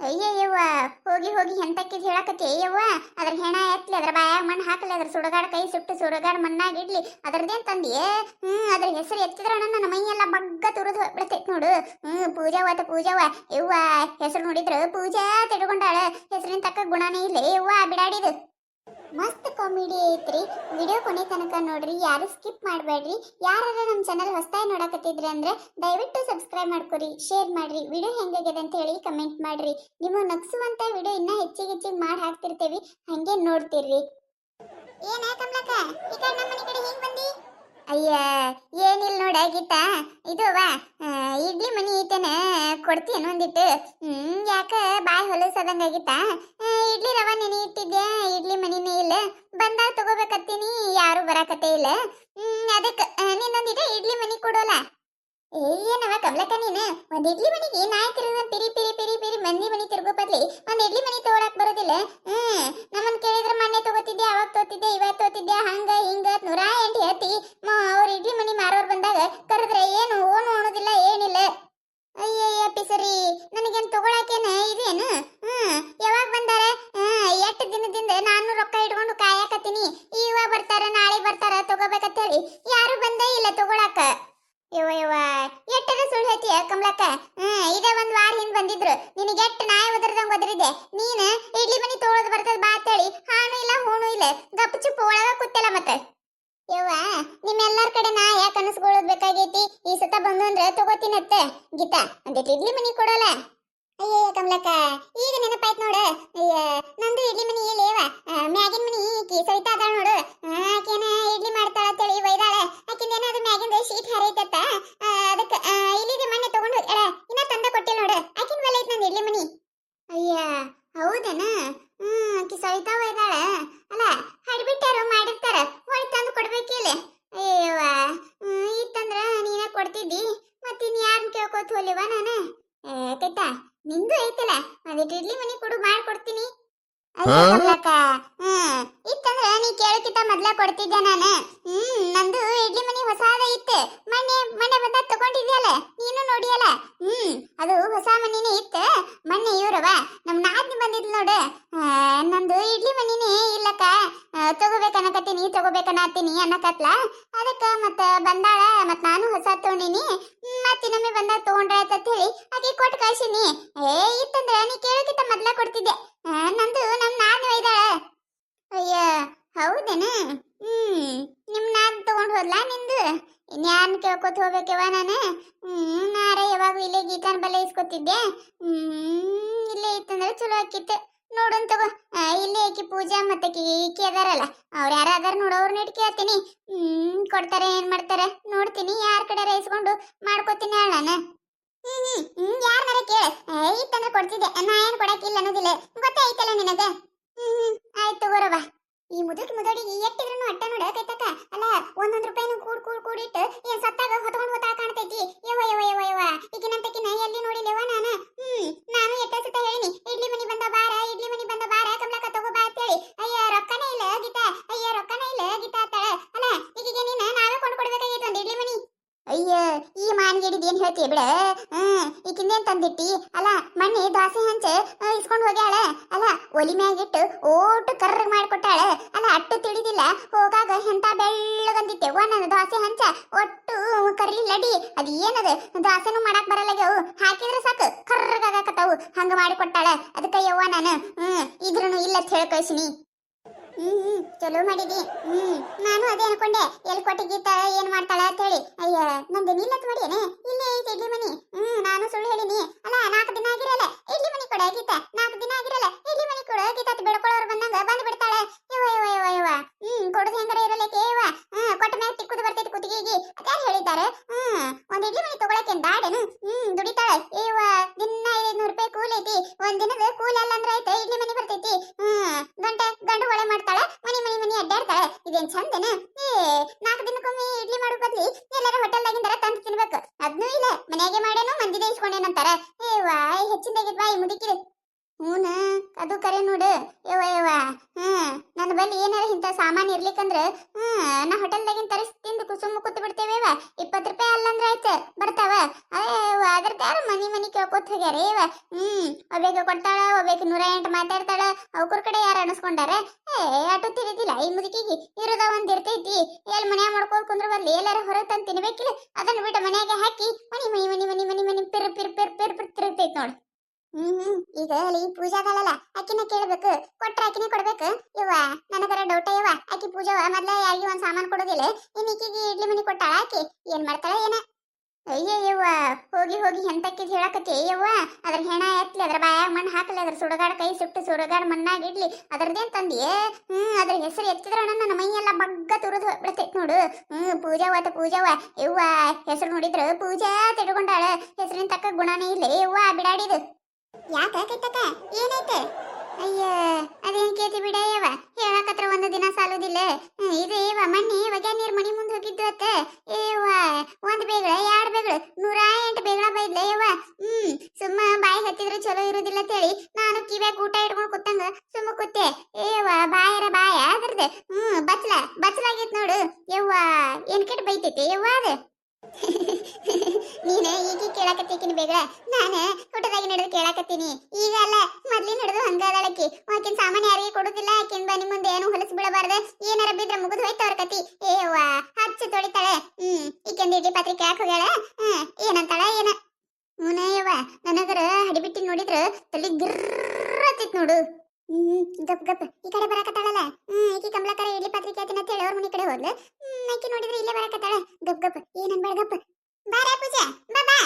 ಅಯ್ಯಯ್ಯವ್ವ, ಹೋಗಿ ಹೋಗಿ ಹೆಂತಕ್ಕಿದ್ ಹೇಳಕತ್ತಿ, ಅಯ್ಯವ್ವ, ಅದ್ರ ಹೆಣ ಎತ್ಲಿ, ಅದ್ರ ಬಾಯಾಗ ಮಣ್ಣು ಹಾಕಲಿ, ಅದ್ರ ಸುಡಗಾಡ ಕೈ ಸುಟ್ಟು ಸುಡಗಾಡ ಮಣ್ಣಾಗ ಇಡ್ಲಿ ಅದ್ರದೇನ್ ತಂದಿಯೇ ಹ್ಮ್, ಅದ್ರ ಹೆಸರು ಎತ್ತಿದ್ರ ನನ್ನ ಮೈಯೆಲ್ಲ ಬಗ್ಗ ತುರಿದು ಬಿಡ್ತೈತ್ ನೋಡು. ಹ್ಮ್ ಪೂಜಾವತ ಪೂಜಾವ ಯವ್ವ, ಹೆಸರು ನೋಡಿದ್ರ ಪೂಜಾ ತಿಡ್ಕೊಂಡಾಳ ಹೆಸರಿನ ತಕ್ಕ ಗುಣನೇ ಇಲ್ಲ, ಯವ್ವ, ಬಿಡಾಡಿದು. ಮಸ್ತ್ ಕಾಮಿಡಿ ಐತ್ರಿ. ವಿಡಿಯೋ ಕೊನೆ ತನಕ ನೋಡ್ರಿ. ಯಾರು ಸ್ಕಿಪ್ ಮಾಡಬೇಡ್ರಿ. ಯಾರು ನಮ್ಮ ಚಾನಲ್ ಹೊಸದಾಗಿ ನೋಡಕತ್ತಿದ್ರಿ ಅಂದ್ರೆ ದಯವಿಟ್ಟು ಸಬ್ಸ್ಕ್ರೈಬ್ ಮಾಡ್ಕೊರಿ ಶೇರ್ ಮಾಡ್ರಿ. ವಿಡಿಯೋ ಹೆಂಗಾಗಿದೆ ಅಂತ ಹೇಳಿ ಕಮೆಂಟ್ ಮಾಡ್ರಿ. ನಿಮ್ಮ ನಗ್ಸುವಂತ ವಿಡಿಯೋ ಇನ್ನ ಹೆಚ್ಚಿಗೆ ಹೆಚ್ಚಿಗೆ ಮಾಡಿ ಹಾಕ್ತಿರ್ತೇವಿ. ಹಂಗೆ ನೋಡ್ತಿರ್ರಿ. ಏನ ಕಮಲಕ್ಕ? ಈ ಕಡೆ ನಮ್ಮ ಮನೆ ಕಡೆ ಹೆಂಗ್ ಬಂದಿ? ಅಯ್ಯ ಏನಿಲ್ಲ ನೋಡ ಗೀತಾ? ಇದು ವಾ ಇಡ್ಲಿ ಮನಿ ಐತೇನ? ಕೊಡ್ತೀನಿ ಒಂದಿಟ್ಟು ಹ್ಮ್, ಯಾಕ ಬಾಯ್ ಹೊಲಸದಂಗ ಇಡ್ಲಿ ರವ ನೆನೆ ಇಟ್ಟಿದ್ದೆ ಇಡ್ಲಿ ಮನಿನೇ ಇಲ್ಲ. ಬಂದಾಗ ತಗೋಬೇಕತ್ತೀನಿ, ಯಾರು ಬರಾಕತ್ತೇ ಇಲ್ಲ. ಹ್ಮ್, ಅದಕ್ಕೆ ನಿನ್ನೊಂದಿಟ ಇಡ್ಲಿ ಮನಿ ಕೊಡೋಲ್ಲ ಏನವ ಕಮಲಕ್ಕ ನೀನು. ಒಂದ್ ಇಡ್ಲಿ ಮನಿಗೆ ನಾಯಿ ತಿರುಗ ಪಿರಿ ಪಿರಿ ಪಿರಿ ಪಿರಿ, ಮಂದಿ ಮನಿ ತಿರುಗೋ ಬದ್ಲಿ. ಒಂದ್ ಇಡ್ಲಿ ಮನಿ ತಗೊಳಕ್ ಬರೋದಿಲ್ಲ. ಹ್ಮ್, ನಮ್ಮನ್ ಕೇಳಿದ್ರೆ ಮೊನ್ನೆ ತಗೋತಿದ್ದೆ ಅವಾಗ ತೋತಿದ್ದೆ, ಇವಾಗ ತೋತಿದ್ದೆ, ಹಂಗ, ಹಿಂಗ, ನೂರ ನೂರಾ ಎಂಟು ಹೇಳ್ತಿ ಅವ್ರ ಇಡ್ಲಿ ಮನಿ ಮಾರೋರ್ ಬಂದಾಗ ಕರೆದ್ರೆ ಏನು ಓನು ಉಣೋದಿಲ್ಲ ಏನಿಲ್ಲ. ಅಯ್ಯಯ್ಯ, ಪಿಸರಿ, ನನಗೇನ್ ತಗೊಳಕೇನ ಇದೇನು ಹ್ಮ್ ಯಾವಾಗ ಬಂದಾರ ಎಷ್ಟು ದಿನದಿಂದ ನಾನು ರೊಕ್ಕ ಇಟ್ಕೊಂಡು ಕಾಯಕತ್ತೀನಿ ಇವಾಗ ಬರ್ತಾರ ನಾಳೆ ಬರ್ತಾರ ತಗೋಬೇಕಂತ ಹೇಳಿ ಯಾರು ಬಂದೇ ಇಲ್ಲ ತಗೊಳಕ ಯವ್ವ ಯವ್ವ ಎಟ್ಟರ ಸುಳ್ಳು ಹೇಳ್ತೀಯ ಕಮಲಕ್ಕ ಹ್ಮ್, ಇದೆ ಒಂದ್ ವಾರ ಹಿಂದ್ ಬಂದಿದ್ರು. ನಿನಗೆ ಎಷ್ಟ್ ನಾಯಿ ಒದರ್ದಂಗ್ ಒದರಿದೆ ನೀನ ಇಡ್ಲಿ ಮನಿ ತೋಳದ್ ಬರ್ತದ ಬಾ ಅಂತೇಳಿ. ಹಾನು ಇಲ್ಲ, ಹೂನು ಇಲ್ಲ. ಗಪ್ ಚುಪ್ ಒಳಗ ಕೂತಿಲ್ಲ ಮತ್ತೆ. ಯವ್ವ, ನಿಮ್ಮೆಲ್ಲರ ಕಡೆ ನಾ ಯಾಕೆ ಅನಸ್ಕೊಳ್ಳೋದ್ ಬೇಕಾಗೈತಿ ಈ ಸತ ಬಂದು ಅಂದ್ರೆ ತಗೋತೀನತ್ತ ಗೀತಾ ಒಂದಿಟ್ಟು ಇಡ್ಲಿ ಮನಿ ಕೊಡೋಲ್ಲ. ಅಯ್ಯಯ್ಯ ಕಮಲಕ್ಕ, ಈಗ ನೆನಪಾಯ್ತು ನೋಡು. ಅಯ್ಯ ನಂದು ಇಡ್ಲಿ ಮನಿ ಇಲ್ಲೇವ ಮ್ಯಾಗಿನ ಮನಿ ಈಕಿ ಸವಿತಾ ಅದಾಳ ನೋಡು ಆಕೆನ ಇಡ್ಲಿ ಮಾಡ್ತಾಳ ಅಂತೇಳಿ ಒಯ್ದಾಳೆ ಆಕಿಂದ ಏನಾದ್ರು ಮ್ಯಾಗಿಂದ ಶೀಟ್ ಹರೈತತ್ತ ಅದಕ್ಕೆ ಇಲ್ಲಿದೆ ಮೊನ್ನೆ ತಗೊಂಡು ಹೋಗ್ಯಾಳ ಇನ್ನ ತಂದ ಕೊಟ್ಟಿಲ್ಲ ನೋಡು ಆಕಿನ ಬಲ್ಲ ಐತ್ ನಂದು ಇಡ್ಲಿ ಮನಿ ಅಯ್ಯ ಹೌದನ ಹ್ಮ್ ಆಕಿ ಸವಿತಾ ಒಯ್ದಾಳ ಅಲ್ಲ ಹಡ್ಬಿಟ್ಟಾರು ಮಾಡಿರ್ತಾರ ಹೊಳಿ ತಂದು ಕೊಡ್ಬೇಕಿಲ್ಲ ಅಯ್ಯವ್ವ ಹ್ಮ್ ಇತ್ತಂದ್ರ ನೀನ ಕೊಡ್ತಿದ್ದಿ ಮತ್ತಿನ್ ಯಾರನ್ನ ಕೇಳ್ಕೊತ ಹೋಲಿವ ನಾನು ಕೈತಾ ನಿಂದು ಐತಲ್ಲ ಒಂದಿಟ್ಟು ಇಡ್ಲಿ ಮನಿ ಕೊಡು ಮಾಡ್ಕೊಡ್ತೀನಿ ಅಯ್ಯೋ ಹಾ? ಕಮಲಕ್ಕ ಹ್ಮ್ ಇತ್ತಂದ್ರ ಮೊದ್ಲ ಕೊಡ್ತಿದ್ದೆ ನಾನು. ಹ್ಮ್, ನಂದು ಇಡ್ಲಿ ಮನಿ ಹೊಸಾದ ಇತ್ತು. ಮೊನ್ನೆ ಮೊನ್ನೆ ಬಂದ ತಗೊಂಡಿದ್ಯಲ್ಲ, ನೀನು ನೋಡಿಯಲ್ಲ? ಹ್ಮ್, ಅದು ಹೊಸ ಮನಿನೇ ಇತ್ತು. ಮೊನ್ನೆ ಇವ್ರವ ನಮ್ ನಾದ್ನಿ ಬಂದಿದ್ಲು ನೋಡು. ನಂದು ಇಡ್ಲಿ ಮನಿನೇ ಇಲ್ಲಕ್ಕ. ತಗೋಬೇಕನ್ನಕತ್ತೀನಿ, ತಗೋಬೇಕನ್ನತ್ತೀನಿ ಅನ್ನಕತ್ಲ. ಅದಕ್ಕೆ ಮತ್ತೆ ಬಂದಾಳ ಮತ್ತೆ ನಾನು ಹೊಸ ತಗೊಂಡೀನಿ. ಮತ್ತೆ ಇನ್ನೊಮ್ಮೆ ಬಂದ ತಗೊಂಡ್ರ ಅಂತ ಹೇಳಿ ಆಕೆ ಕೊಟ್ಟು ಕಳ್ಸಿನಿ. ಏ, ಇತ್ತಂದ್ರೆ ನೀ ಕೇಳೋಕ್ಕಿಂತ ಮೊದ್ಲ ಕೊಡ್ತಿದ್ದೆ. ನಂದು ನಮ್ ನಾದ್ನಿ ಒಯ್ದಾಳ. ಅಯ್ಯ ಹೌದೇನ? ಹ್ಮ್, ನಿಮ್ ನಾದ್ ತಗೊಂಡ್ ಹೋದ್ಲಾ ನಿಂದು? ಇನ್ಯಾನ್ ಕೇಳ್ಕೊತ ಹೋಗ್ಬೇಕವ ನಾನು? ಹ್ಮ್, ನಾರ ಯಾವಾಗ ಇಲ್ಲೇ ಗೀತಾನ್ ಬಲೆ ಇಸ್ಕೊತಿದ್ದೆ? ಹ್ಮ್, ಇಲ್ಲೇ ಇತ್ತಂದ್ರೆ ಚಲೋ ಆಕಿತ್ತು. ನೋಡೋನ್ ತಗೋ. ಇಲ್ಲೇ ಆಕಿ ಪೂಜಾ ಮತ್ತೆ ಆಕಿ ಈಕಿ ಅದಾರಲ್ಲ, ಅವ್ರ ಯಾರ ಅದಾರ ನೋಡೋರ್ನ ಇಟ್ ಕೇಳ್ತೀನಿ ಹ್ಮ್, ಕೊಡ್ತಾರೆ, ಏನ್ ಮಾಡ್ತಾರೆ? ನೋಡ್ತೀನಿ, ಯಾರ ಕಡೆ ಇಸ್ಕೊಂಡು ಮಾಡ್ಕೋತೀನಿ ಹೇಳ ನಾನು. ಹ್ಮ್ ಹ್ಮ್ ಹ್ಮ್ ಯಾರನ್ನಾರ ಕೇಳ. ಇತ್ತಂದ್ರೆ ಕೊಡ್ತಿದ್ದೆ. ನಾ ಏನ್ ಕೊಡಕ್ಕಿಲ್ಲ ಅನ್ನೋದಿಲ್ಲ. ಗೊತ್ತಾಯ್ತಲ್ಲ ನಿನಗೆ? ಹ್ಮ್ ಹ್ಮ್, ಆಯ್ತು ತಗೋರವ ಈ ಮುದುಕಿ ಮುದಡಿಗೆ ಎಟ್ಟಿದ್ರು ಅಟ್ಟ ನೋಡ ಕೈತಕ್ಕ ಅಲ್ಲ, ಒಂದೊಂದು ರೂಪಾಯಿನ ಕೂಡ್ ಕೂಡ್ ಕೂಡಿಟ್ಟು ಏನ್ ಸತ್ತಾಗ ಹೊತ್ಕೊಂಡು ಹೋತಾ ಕಾಣ್ತೈತಿ. ಯವ ಯವ ಯವ ಯವ ಈಗಿನಂತಕಿನ ಎಲ್ಲಿ ನೋಡಿಲ್ಲವ ನಾನು? ಹ್ಮ್, ನಾನು ಎಟ್ಟ ಸತ ಹೇಳಿನಿ. ಇಡ್ಲಿ ಮನಿ ಬಂದ ಬಾರ, ಇಡ್ಲಿ ಮನಿ ಬಂದ ಬಾರ ಕಮಲಕ ತಗೋ ಬಾ ಅಂತೇಳಿ. ಅಯ್ಯ, ರೊಕ್ಕನೇ ಇಲ್ಲ ಗೀತಾ. ಅಯ್ಯ, ರೊಕ್ಕನೇ ಇಲ್ಲ ಗೀತಾ ಅತ್ತಾಳ ಅಲ್ಲ, ಈಗೀಗ ನೀನ ನಾವೇ ಕೊಂಡು ಕೊಡ್ಬೇಕಾಗೈತೆ ಇಡ್ಲಿ ಮನಿ? ಅಯ್ಯ, ಈ ಮಾನ್ಗಿಡಿದ್ ಏನ್ ಹೇಳ್ತೀಯ ಬಿಡ? ಹ್ಮ್, ಈಕಿಂದೇನ್ ತಂದಿಟ್ಟಿ ಅಲ್ಲ ಮಣ್ಣಿ ದೋಸೆ ಹಂಚ ಇಸ್ಕೊಂಡ್ ಹೋಗ್ಯಾಳ ಅಲ್ಲ ಒಲಿ ಮ್ಯಾಗಿಟ್ಟು ಓಟು ಕರ್ರಗ್ ಮಾಡಿಕೊಟ್ಟಾಳೆ. ಅಲ್ಲ, ಅಟ್ಟು ತಿಳಿದಿಲ್ಲ. ಹೋಗಾಗ ಎಂತ ಬೆಳ್ಳಗಂದಿತ್ತೆ. ನನ್ನ ದೋಸೆ ಹಂಚ, ಒಟ್ಟು ಕರ್ಲಿಲ್ಲಡಿ ಅದು ಏನದು? ದೋಸೆನೂ ಮಾಡಕ್ ಬರಲ್ಲಾಗ್ಯಾವು ಹಾಕಿದ್ರೆ ಸಾಕು. ಕರ್ರಗಾಗಕತ್ತಾವು. ಹಂಗ ಮಾಡಿಕೊಟ್ಟಾಳೆ. ಅದಕ್ಕೆ ಯವ್ವ ನಾನು, ಹ್ಮ್ ಇದ್ರೂ ಇಲ್ಲ ಅಂತ ಕಳ್ಸಿನಿ. ಹ್ಮ್ ಹ್ಮ್ ಚಲೋ ಮಾಡಿದಿ. ಹ್ಮ್, ನಾನು ಅದೇ ಅನ್ಕೊಂಡೆ. ಎಲ್ಲಿ ಕೊಟ್ಟಿ ಗೀತ, ಏನ್ ಮಾಡ್ತಾಳ ಅಂತ ಹೇಳಿ. ಅಯ್ಯ, ನಂದು ನಿಲ್ಲತ್ ಮಾಡ್ಯೇನೆ? ಇಲ್ಲೇ ಐತಿ, ಇಡ್ಲಿ ಮನಿ. ಹ್ಮ್, ನಾನು ಸುಳ್ಳು ಹೇಳಿನಿ. ಅಲ್ಲ, ನಾಲ್ಕು ದಿನ ಆಗಿರಲ್ಲ. ಇಡ್ಲಿ ಮನಿ ಕೊಡ, ಗೀತ. ನಾಲ್ಕು ದಿನ ಆಗಿರಲ್ಲ. ಇಡ್ಲಿ ಮನಿ ಕೊಡ. ಗೀತ ಅಂತ ಬಿಡ್ಕೊಳ್ಳೋರು ಬಂದಂಗ ಬಂದ್ ಬಿಡ್ತಾಳೆ. ಯವ್ವ ಯವ್ವ ಯವ್ವ ಯವ್ವ. ಹ್ಮ್, ಕೊಡದು ಹೆಂಗಾರ ಇರಲಿಕ್ಕೆ ಯವ್ವ. ಹ್ಮ್, ಕೊಟ್ಟ ಮ್ಯಾಗ ತಿಕ್ಕುದು ಬರ್ತೈತಿ ಕುತ್ತಿಗೆಗೆ. ಅದ್ಯಾರು ಹೇಳಿದ್ದಾರೆ? ಹ್ಮ್, ಒಂದ್ ಇಡ್ಲಿ ಮನಿ ತಗೊಳಕ್ಕೆ ದಾಡೇನು ಹ್ಮ್ ದುಡಿತಾಳೆ ಯವ್ವ ದಿನ ಐನೂರು ರೂಪಾಯಿ ಕೂಲಿ ಐತಿ ಒಂದ್ ದಿನದ ಕೂಲಿ ಅಲ್ಲ ಅಂದ್ರೆ ಐತೆ ಇಡ್ಲಿ ಮನಿ ಬರ್ತೈತಿ ಹ್ಮ್ ಗಂಟೆ ಗಂಡು ಒಳೆ ಮಾಡ್ತಾಳೆ ಮನಿ ಮನಿ ಮನಿ ಅಡ್ಡಾಡ್ತಾಳೆ ಇದೇನ್ ಚಂದನ ಏ ನಾಲ್ಕು ದಿನಕ್ಕೊಮ್ಮೆ ಇಡ್ಲಿ ಮಾಡೋ ಬದ್ಲಿ ಎಲ್ಲಾರ ಹೋಟೆಲ್ದಾಗಿಂದಾರ ತಂದು ತಿನ್ಬೇಕು ಮನ್ಯಾಗೆ ಮಾಡೇನು ಮಂದಿ ಇಸ್ಕೊಂಡೇನಂತಾರ. ಏ ವಾಯ್ ಹೆಚ್ಚಿಂದಾಗಿದ್ ಬಾಯಿ ಮುದುಕಿರಿ ಹೂನ? ಅದು ಕರೆ ನೋಡು. ಯವ್ವ ಯವ್ವ. ಹ್ಮ್ ನನ್ನ ಬಲ್ಲಿ ಏನಾರ ಇಂಥ ಸಾಮಾನು ಇರ್ಲಿಕ್ಕಂದ್ರೆ, ಹ್ಮ್, ನಾ ಹೋಟೆಲ್ದಾಗಿನ ತರಿಸಿ ತಿಂದು ಕುಸುಮ ಕೂತು ಬಿಡ್ತೇವೆ ಇಪ್ಪತ್ತು ರೂಪಾಯಿ ಅಲ್ಲಂದ್ರೆ ಆಯ್ತು. ಬರ್ತಾವ. ಅಯ್ಯವ್ವ ಅದ್ರದ್ದು ಯಾರು ಮನಿ ಮನಿ ಕೇಳ್ಕೊತ ಹೋಗ್ಯಾರ ಇವ ಹ್ಮ್ ಒಬ್ಬೇಕು ಕೊಡ್ತಾಳ ಒಬ್ಬೇಕು ನೂರ ಎಂಟು ಮಾತಾಡ್ತಾಳ. ಅವ್ರ ಕಡೆ ಯಾರು ಅನಸ್ಕೊಂಡಾರ ಏ ಆಟೋ ತಿಳಿದಿಲ್ಲ ಈ ಮುದುಕಿಗೆ ಇರೋದ ಒಂದು ಇರ್ತೈತಿ. ಎಲ್ಲಿ ಮನ್ಯಾಗ ಮಾಡ್ಕೊಂಡ್ ಕುಂದ್ರ ಬದ್ಲಿ ಎಲ್ಲಾರ ಹೊರಗೆ ತಂದು ತಿನ್ಬೇಕಿಲ್ಲ. ಅದನ್ನ ಬಿಟ್ಟು ಮನ್ಯಾಗ ಹಾಕಿ ಮನಿ ಮನಿ ಮನಿ ಮನಿ ಮನಿ ಮನಿ ಪಿರ್ ಪಿರ್ ಪಿರ್ ಪಿರ್ ಪಿರ್ ತಿರುಗ್ತೈತಿ ನೋಡು. ಹ್ಮ್ ಹ್ಮ್ ಈಗ ಅಲ್ಲಿ ಪೂಜಾದಲ್ಲ ಆಕಿನ ಕೇಳ್ಬೇಕು, ಕೊಟ್ರ ಅಕ್ಕಿನ ಕೊಡ್ಬೇಕು. ಇವ ನನಗರ ಡೌಟ ಇವ ಆಕಿ ಪೂಜಾವ ಮೊದ್ಲ ಯಾರಿಗೆ ಒಂದ್ ಸಾಮಾನ್ ಕೊಡೋದಿಲ್ಲ. ಇನ್ ಈಕಿಗೆ ಇಡ್ಲಿ ಮನಿ ಕೊಟ್ಟಾಳ ಆಕಿ. ಏನ್ ಮಾಡ್ತಾಳ ಏನ? ಅಯ್ಯೋ ಯವ್ವ, ಹೋಗಿ ಹೋಗಿ ಎಂತಕ್ಕಿದ್ ಹೇಳಕತ್ತಿ? ಯವ್ವ, ಅದ್ರ ಹೆಣ ಎತ್ಲಿ, ಅದ್ರ ಬಾಯಾಗ ಮಣ್ಣು ಹಾಕಲಿ, ಅದ್ರ ಸುಡಗಾಡ ಕೈ ಸುಟ್ಟು ಸುಡಗಾಡ ಮಣ್ಣಾಗ ಇಡ್ಲಿ. ಅದ್ರದ್ದೇನ್ ತಂದಿ? ಹ್ಮ್, ಅದ್ರ ಹೆಸರು ಎತ್ತಿದ್ರ ನನ್ನ ಮೈಯೆಲ್ಲ ಬಗ್ಗ ತುರಿದು ಬಿಡ್ತೈತಿ ನೋಡು. ಹ್ಮ್ ಪೂಜಾವತ ಪೂಜಾವ. ಯವ್ವ, ಹೆಸರು ನೋಡಿದ್ರ ಪೂಜಾ ತಿಳ್ಕೊಂಡಾಳ ಹೆಸರಿನ ತಕ್ಕ ಗುಣನೇ ಇಲ್ಲ. ಯವ್ವ ಬಿಡಾಡಿದು ಯಾಕ ಕೈತಕ್ಕ ಏನೈತೆ? ಅಯ್ಯ, ಅದೇನ್ ಕೇತಿ ಬಿಡಯ್ಯವ ಹೇಳಕತ್ರ ಒಂದು ದಿನ ಸಾಲುದಿಲ್ಲ. ಇದು ಏವ ಮಣ್ಣಿ ಒಗ್ಯ ನೀರ್ ಮನಿ ಮುಂದೆ ಹೋಗಿದ್ದು ಅತ್ತ. ಏವ ಒಂದ್ ಬೇಗಳ, ಎರಡ್ ಬೇಗಳ, ನೂರ ಎಂಟು ಬೇಗಳ ಬೈದ್ಲ ಯವ್ವ. ಹ್ಮ್, ಸುಮ್ಮ ಬಾಯಿ ಹತ್ತಿದ್ರೆ ಚಲೋ ಇರುದಿಲ್ಲ ಅಂತೇಳಿ ನಾನು ಕಿವ್ಯಾಗ ಊಟ ಇಟ್ಕೊಂಡು ಕೂತಂಗ ಸುಮ್ಮ ಕೂತೆ. ಏವ ಬಾಯರ ಬಾಯ ಅದ್ರದ್ದು. ಹ್ಮ್, ಬಚ್ಲ, ಬಚ್ಲಾಗಿತ್ ನೋಡು. ಯವ್ವ, ಏನ್ ಕೆಟ್ಟ ಬೈತೈತಿ ಯವ್ವ ಅದು? ನೀನ ಈಗ ಕೇಳಾಕತ್ತೀಕಿನ ಬೇಗ? ನಾನ ಕೊಟ್ಟದಾಗಿ ನಡೆದು ಕೇಳಾಕತ್ತೀನಿ. ಈಗ ಅಲ್ಲ, ಮೊದ್ಲಿ ನಡೆದು ಹಂಗಾದಳಕ್ಕಿ ಆಕಿನ ಸಾಮಾನ್ಯ ಯಾರಿಗೆ ಕೊಡುದಿಲ್ಲ, ಆಕಿನ ಬನ್ನಿ ಮುಂದೆ ಏನು ಹೊಲಸು ಬಿಡಬಾರ್ದ. ಏನಾರ ಬಿದ್ರ ಮುಗಿದು ಹೋಯ್ತು ಅವ್ರ ಕತಿ. ಏವ್ವ ಹಚ್ಚು ತೊಳಿತಾಳೆ. ಹ್ಮ್, ಈಕೆಂದ ಇಡ್ಲಿ ಪಾತ್ರೆ ಕೇಳಕ್ ಹೋಗ್ಯಾಳ. ಹ್ಮ್, ಏನಂತಾಳ ಏನ? ಮುನಯ್ಯವ್ವ ನನಗರ ಹಡಿಬಿಟ್ಟಿ ನೋಡಿದ್ರ ತಲೆ ಗಿರ್ರತ್ತಿತ್ ನೋಡು. ಹ್ಮ್, ಗಪ್ ಗಪ್. ಈ ಕಡೆ ಬರಾಕತ್ತಾಳಲ್ಲ. ಹ್ಮ್, ಈಕಿ ಕಮಲಕರ ಇಡ್ಲಿ ಪಾತ್ರೆ ಕೇಳ್ತೀನಿ ಅಂತ ಹೇಳಿ ಅವ್ರ ಮನೆ ಕಡೆ ಹೋದ್ಲು. ಹ್ಮ್, ಆಕಿ ನೋಡಿದ್ರೆ ಇಲ್ಲೇ ಬರಾಕತ್ತಾಳ. ಗಪ್ ಗಪ್. ಏನನ್ಬೇಡ ಗಪ್. ಬಾರ ಪೂಜಾ ಬಾ ಬಾ.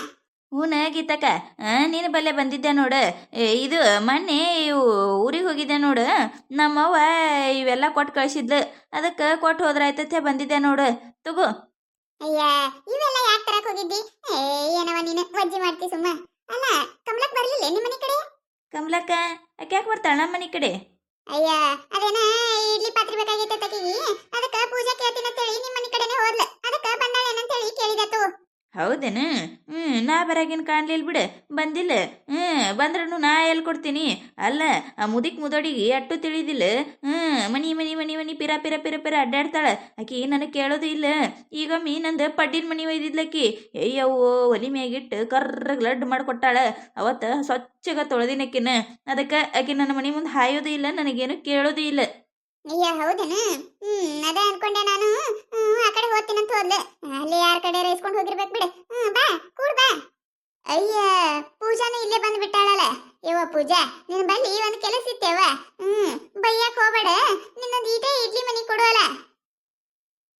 ಹೂನ ಗೀತಕ್ಕ? ನೀನು ಬಲ್ಲೆ ಬಂದಿದ್ದೆ ನೋಡು. ಇದು ಮೊನ್ನೆ ಊರಿಗೆ ಹೋಗಿದ್ದೆ ನೋಡು. ನಮ್ಮವ್ವ ಇವೆಲ್ಲ ಕೊಟ್ಟು ಕಳಿಸಿದ್ಲು. ಅದಕ್ಕೆ ಕೊಟ್ಟು ಹೋದ್ರಾಯ್ತತೆ ಬಂದಿದ್ದೆ ನೋಡು. ತಗೋ. ಅಯ್ಯ ಇವೆಲ್ಲ ಯಾಕೆ ತರಕ್ ಹೋಗಿದ್ದಿ? ಏ ಏನವ ನೀನು? ವಜ್ಜಿ ಮಾಡ್ತಿ ಸುಮ್ಮ. ಅಲ್ಲ ಕಮಲಕ್ ಬರ್ಲಿಲ್ಲ ನಿಮ್ಮ ಮನೆ ಕಡೆ? ಕಮಲಕ್ಕ ಯಾಕೆ ಬರ್ತಾಳ ನಮ್ಮ ಮನೆ ಕಡೆ? ಅಯ್ಯ ಅದೇನ ಇಡ್ಲಿ ಪಾತ್ರೆ ಬೇಕಾಗಿತ್ತು ಅದಕ್ಕೆ ಅದಕ್ಕ ಪೂಜಾ ಕೇಳ್ತೀನಿ ಅಂತೇಳಿ ನಿಮ್ಮ ಮನೆ ಕಡೆನೆ ಹೋದ್ಲ. ಅಂತ ಹೇಳಿ ಕೇಳಿದತ್ತು ಹೌದೇನು? ಹ್ಞೂ ನಾ ಬರಾಗಿನ ಕಾಣ್ಲಿಲ್ಲ ಬಿಡು. ಬಂದಿಲ್ಲ. ಹ್ಞೂ ಬಂದ್ರನು ನಾ ಎಲ್ಲಿ ಕೊಡ್ತೀನಿ? ಅಲ್ಲ, ಆ ಮುದಿಕ್ ಮುದೋಡಿಗೆ ಅಟ್ಟು ತಿಳಿದಿಲ್ಲ. ಹ್ಞೂ ಮನಿ ಮನಿ ಮನಿ ಮನಿ ಪಿರ ಪಿರ ಪಿರ ಪಿರ ಅಡ್ಡಾಡ್ತಾಳೆ. ಆಕಿ ನನಗೆ ಕೇಳೋದು ಇಲ್ಲ. ಈಗೊಮ್ಮೆ ನಂದು ಪಡ್ಡಿನ ಮನಿ ಒಯ್ದಿದ್ಲಕ್ಕಿ. ಅಯ್ಯವ್ವೋ ಒಲಿ ಮ್ಯಾಗಿಟ್ಟು ಕರ್ರಗ್ ಲಡ್ಡು ಮಾಡ್ಕೊಟ್ಟಾಳ. ಅವತ್ತು ಸ್ವಚ್ಛಗ ತೊಳೆದಿನಕ್ಕಿನ. ಅದಕ್ಕೆ ಆಕಿ ನನ್ನ ಮನೆ ಮುಂದೆ ಹಾಯೋದು ಇಲ್ಲ, ನನಗೇನು ಕೇಳೋದು ಇಲ್ಲ. ಅಯ್ಯ, ಹೌದನ? ಹ್ಮ್, ಅದೇ ಅನ್ಕೊಂಡೆ ನಾನು. ಹ್ಮ್, ಆ ಕಡೆ ಹೋಗ್ತೀನಂತ ಹೋದ್ಲೆ ಅಲ್ಲಿ ಯಾರ ಕಡೆ ರೈಸ್ಕೊಂಡು ಹೋಗಿರ್ಬೇಕು ಬಿಡು ಹ್ಮ್ ಬಾ ಕೂಡ್ ಬಾ ಅಯ್ಯ ಪೂಜಾನು ಇಲ್ಲೇ ಬಂದು ಬಿಟ್ಟಾಳಲ್ಲ ಯವ್ವ ಪೂಜಾ ನಿನ್ನ ಬಲ್ಲಿ ಒಂದು ಕೆಲಸ ಇತ್ತೇವ ಹ್ಮ್ ಬೈಯಕ್ ಹೋಗಬೇಡ. ನಿನ್ನೊಂದು ಇದೇ ಇಡ್ಲಿ ಮನಿ ಕೊಡುವಲ್ಲ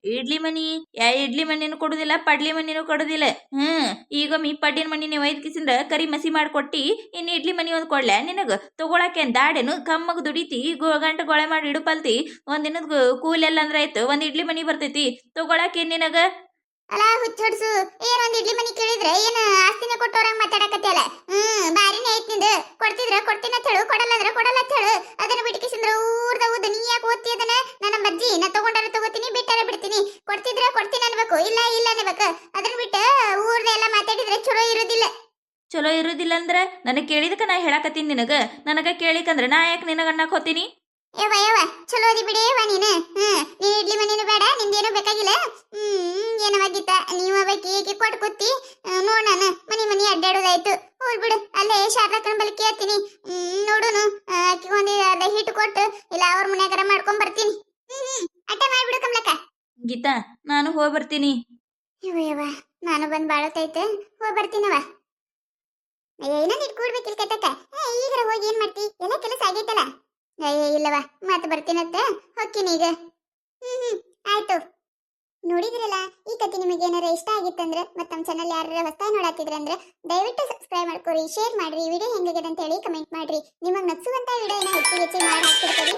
ಇಡ್ಲಿ ಮನಿ? ಯಾ ಇಡ್ಲಿ ಮಣ್ಣಿನೂ ಕೊಡುದಿಲ್ಲ ಪಡ್ಲಿ ಮಣ್ಣಿನೂ ಕೊಡುದಿಲ್ಲ. ಹ್ಮ್ ಈಗೊಮ್ಮೆ ಪಡ್ಡಿನ ಮಣ್ಣಿನ ಒಯ್ದು ಕಿಸಿಂದ ಕರಿ ಮಸಿ ಮಾಡ್ಕೊಟ್ಟಿ ಇನ್ನು ಇಡ್ಲಿ ಮನಿ ಒಂದು ಕೊಡ್ಲೆ? ನಿನಗ ತಗೊಳಕ್ಕೆ ದಾಡೆನು? ಕಮ್ಮಗ್ ದುಡಿತಿ ಗೋ ಗಂಟು ಗೊಳೆ ಮಾಡಿ ಇಡುಪಲ್ತಿ ಒಂದಿನದ ಎಲ್ಲ ಅಂದ್ರೆ ಆಯ್ತು ಒಂದ್ ಇಡ್ಲಿ ಮನಿ ಬರ್ತೈತಿ. ತಗೊಳಕ್ಕೆ ನಿನಗ? ಅಲ್ಲ ಹುಚ್ಚೊಡ್ಸು ಏನೊಂದ್ ಇಡ್ಲಿ ಮನಿ ಕೇಳಿದ್ರೆ ಏನ್ ಆಸ್ತಿನ ಕೊಟ್ಟೋರಂಗ್ ಮಾತಾಡಕತ್ತಿಯಲ್ಲ ಹ್ಮ್ ಬಾರಿನೇ ಐತ್ ನಿಂದು ಕೊಡ್ತಿದ್ರ ಕೊಡ್ತೀನಿ ಅಂತ ಹೇಳು ಕೊಡಲ್ಲ, ಅಂದ್ರೆ ಕೊಡಲ್ಲ ಅಂತ ಹೇಳು ಅದನ್ನ ಬಿಟ್ಕಿಸಿಂದ್ರ ಊರ್ದ ಊದ ನೀ ಯಾಕೆ ಓದ್ತಿ ಅದನ್ನ? ನನ್ನ ಅಜ್ಜಿ, ನಾ ತಗೊಂಡಾರ ತಗೋತೀನಿ, ಬಿಟ್ಟಾರ ಬಿಡ್ತೀನಿ. ಕೊಡ್ತಿದ್ರೆ ಕೊಡ್ತೀನಿ ಅನ್ಬೇಕು. ಇಲ್ಲ ಇಲ್ಲ ಅನ್ಬೇಕು. ಅದನ್ನ ಬಿಟ್ಟು ಊರ್ದ ಎಲ್ಲ ಮಾತಾಡಿದ್ರೆ ಚಲೋ ಇರೋದಿಲ್ಲ. ಚಲೋ ಇರೋದಿಲ್ಲ ಅಂದ್ರೆ ನನಗೆ ಕೇಳಿದಕ್ಕೆ ನಾ ಹೇಳಕತ್ತೀನಿ ನಿನಗ. ನನಗೆ ಕೇಳಿಕಂದ್ರೆ ನಾ ಯಾಕೆ ನಿನಗೆ ಅಣ್ಣಕ್ಕೆ ಹೋತೀನಿ? ಯವ್ವ ಯವ್ವ ಚಲೋ ಅದಿ ಬಿಡಿ ಯವ್ವ ನೀನು. ಹ್ಮ್ ನೀ ಇಡ್ಲಿ ಮನೇನು ಬೇಡ ನಿಂದೇನು ಬೇಕಾಗಿಲ್ಲ. ಹ್ಮ್ ಏನವ ನೀವು ಬೇಕಿ ಈಕಿ ಕೊಟ್ಟು ಕೂತಿ ನೋಡ್ ನಾನು. ಮನಿ ಮನಿ ಅಡ್ಡಾಡೋದಾಯ್ತು. ಹೋಲ್ ಬಿಡು ಅಲ್ಲೇ ಶಾರದಕ್ಕನ ಬಳಿ ಕೇಳ್ತೀನಿ ಹ್ಮ್ ನೋಡುನು. ಆಕಿ ಒಂದು ಅರ್ಧ ಹಿಟ್ಟು ಕೊಟ್ಟು ಇಲ್ಲ ಅವ್ರ ಮನ್ಯಾಗಾರ ಮಾಡ್ಕೊಂಡ್ ಬರ್ತೀನಿ. ಹ್ಮ್ ಅಟ್ಟ ಮಾಡ್ಬಿಡು ಕಮಲಕ್ಕ. ಗೀತಾ ನಾನು ಹೋಗಿ ಬರ್ತೀನಿ. ಯವ್ವ ಯವ್ವ ನಾನು ಬಂದ್ ಬಾಳತೈತೆ ಹೋಗ್ ಬರ್ತೀನವ ಏನ ನೀಟ್ ಕೂಡ್ಬೇಕಿಲ್ ಕಟ್ಟಕ್ಕ ಈಗ ಹೋಗಿ ಏನ್ ಮಾಡ್ತಿ? ಎಲ್ಲ ಕೆಲಸ ಆಗೈತಲ್ಲ. ಅಯ್ಯ ಇಲ್ಲವ ಮತ್ತೆ ಬರ್ತೀನತ್ತೆ ಹೊಕ್ಕಿನಿ ಈಗ. ಹ್ಮ್ ಹ್ಮ್, ಆಯ್ತು. ನೋಡಿದ್ರಲ್ಲ, ಈ ಕತೆ ನಿಮಗೆ ಏನಾರ ಇಷ್ಟ ಆಗಿತ್ತಂದ್ರೆ, ಮತ್ತೆ ನಮ್ಮ ಚಾನಲ್ ಯಾರು ಹೊಸ ನೋಡಾತಿದ್ರೆ ಅಂದ್ರೆ, ದಯವಿಟ್ಟು ಸಬ್ಸ್ಕ್ರೈಬ್ ಮಾಡ್ಕೊರಿ ಶೇರ್ ಮಾಡ್ರಿ ವಿಡಿಯೋ ಹೆಂಗಿದೆ ಅಂತ ಹೇಳಿ ಕಮೆಂಟ್ ಮಾಡ್ರಿ. ನಿಮಗೆ ನಚ್ಚುವಂತ ವಿಡಿಯೋನ ಹೆಚ್ಚು ಹೆಚ್ಚು ಮಾಡಿ ಹಾಕ್ತಿರ್ತೀವಿ